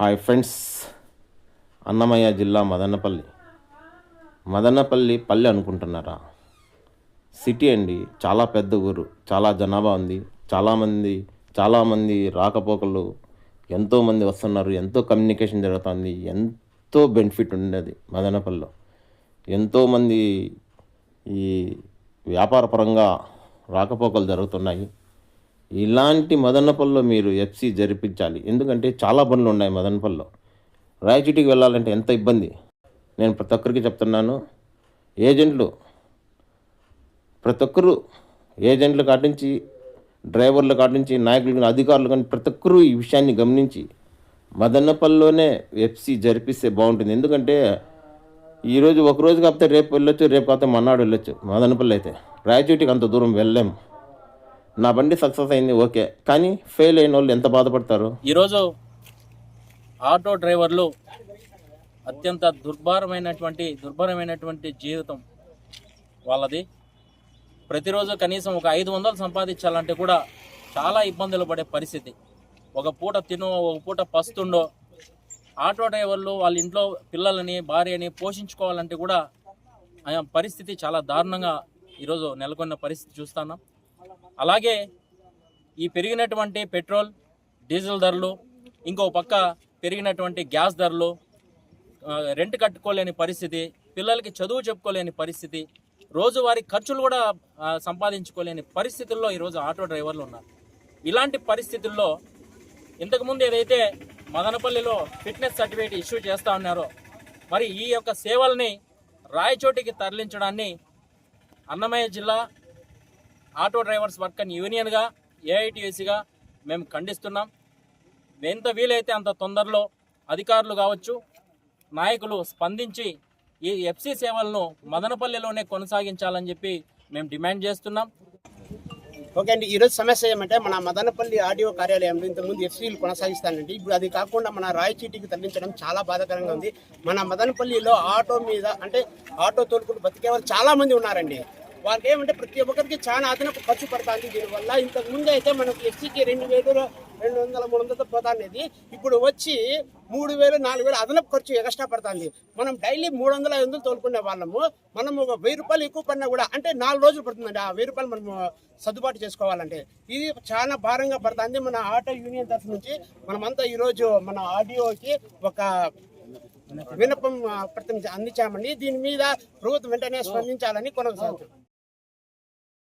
Hi friends. Annamayya జిల్లా మదనపల్లి. మదనపల్లి పల్లె అనుకుంటున్నారా? సిటీ అండి. చాలా పెద్ద ఊరు. చాలా జనాభా ఉంది. చాలామంది చాలామంది రాకపోకలు ఎంతోమంది వస్తున్నారు. ఎంతో కమ్యూనికేషన్ జరుగుతుంది. ఎంతో బెనిఫిట్ ఉండేది మదనపల్లిలో. ఎంతోమంది ఈ వ్యాపారపరంగా రాకపోకలు జరుగుతున్నాయి. ఇలాంటి మదనపల్లిలో మీరు ఎఫ్సి జరిపించాలి. ఎందుకంటే చాలా పనులు ఉన్నాయి మదనపల్లిలో రాయచీటికి వెళ్ళాలంటే ఎంత ఇబ్బంది? నేను ప్రతి ఒక్కరికి చెప్తున్నాను. ఏజెంట్లు ప్రతి ఒక్కరు ఏజెంట్ల కాటించి డ్రైవర్లు డ్రైవర్ల నాయకులు కానీ అధికారులు కానీ ప్రతి ఒక్కరూ ఈ విషయాన్ని గమనించి మదనపల్లిలోనే ఎఫ్సి జరిపిస్తే బాగుంటుంది. ఎందుకంటే ఈరోజు ఒకరోజు కాకపోతే రేపు వెళ్ళొచ్చు రేపు కాకపోతే మన్నాడు వెళ్ళొచ్చు మదనపల్లి అయితే. రాయచూటికి అంత దూరం వెళ్ళలేం. నా బండి సక్సెస్ అయింది ఓకే. కానీ ఫెయిల్ అయిన వాళ్ళు ఎంత బాధపడతారు? ఈరోజు ఆటో డ్రైవర్లు అత్యంత దుర్భరమైనటువంటి దుర్భరమైనటువంటి జీవితం వాళ్ళది. ప్రతిరోజు కనీసం ఒక ఐదు వందలు సంపాదించాలంటే కూడా చాలా ఇబ్బందులు పడే పరిస్థితి. ఒక పూట తినో ఒక పూట పస్తుండో ఆటో డ్రైవర్లు వాళ్ళ ఇంట్లో పిల్లలని భార్యని పోషించుకోవాలంటే కూడా ఆ పరిస్థితి చాలా దారుణంగా ఈరోజు నెలకొన్న పరిస్థితి చూస్తున్నాం. అలాగే ఈ పెరిగినటువంటి పెట్రోల్ డీజిల్ ధరలు ఇంకో పక్క పెరిగినటువంటి గ్యాస్ ధరలు రెంట్ కట్టుకోలేని పరిస్థితి పిల్లలకి చదువు చెప్పుకోలేని పరిస్థితి రోజువారీ ఖర్చులు కూడా సంపాదించుకోలేని పరిస్థితుల్లో ఈరోజు ఆటో డ్రైవర్లు ఉన్నారు. ఇలాంటి పరిస్థితుల్లో ఇంతకుముందు ఏదైతే మదనపల్లిలో ఫిట్నెస్ సర్టిఫికేట్ ఇష్యూ చేస్తూ ఉన్నారో మరి ఈ యొక్క సేవల్ని రాయచోటికి తరలించడాన్ని అన్నమయ్య జిల్లా ఆటో డ్రైవర్స్ వర్కర్ని యూనియన్గా ఏఐటీఎస్గా మేము ఖండిస్తున్నాం. ఎంత వీలైతే అంత తొందరలో అధికారులు కావచ్చు నాయకులు స్పందించి ఈ ఎఫ్సి సేవలను మదనపల్లిలోనే కొనసాగించాలని చెప్పి మేము డిమాండ్ చేస్తున్నాం. ఓకే అండి ఈరోజు సమస్య ఏమంటే మన మదనపల్లి ఆర్డీఓ కార్యాలయంలో ఇంతకుముందు ఎఫ్సీలు కొనసాగిస్తానండి. ఇప్పుడు అది కాకుండా మన రాయచీటికి తరలించడం చాలా బాధాకరంగా ఉంది. మన మదనపల్లిలో ఆటో మీద అంటే ఆటో తోలుకులు బతికే వాళ్ళు చాలామంది ఉన్నారండి. వాళ్ళకి ఏమంటే ప్రతి ఒక్కరికి చాలా అదనపు ఖర్చు పడుతుంది దీనివల్ల. ఇంతకు ముందు అయితే మనకు ఎస్సీకి రెండు వేలు రెండు వందల మూడు వందలతో పోతానేది ఇప్పుడు వచ్చి మూడు వేలు నాలుగు వేలు అదనపు ఖర్చు ఎక్స్ట్రా పడుతుంది. మనం డైలీ మూడు వందల ఐదు వందలు తోలుకునే వాళ్ళము. మనం ఒక వెయ్యి రూపాయలు ఎక్కువ పడినా కూడా అంటే నాలుగు రోజులు పడుతుందండి. ఆ వెయ్యి రూపాయలు మనము సర్దుబాటు చేసుకోవాలంటే. ఇది చాలా భారంగా పడుతుంది మన ఆటో యూనియన్ తరఫు నుంచి. మనమంతా ఈరోజు మన ఆడియోకి ఒక విన్నపం ప్రతి అందించామండి. దీని మీద ప్రభుత్వం వెంటనే స్పందించాలని కొనసాగుతుంది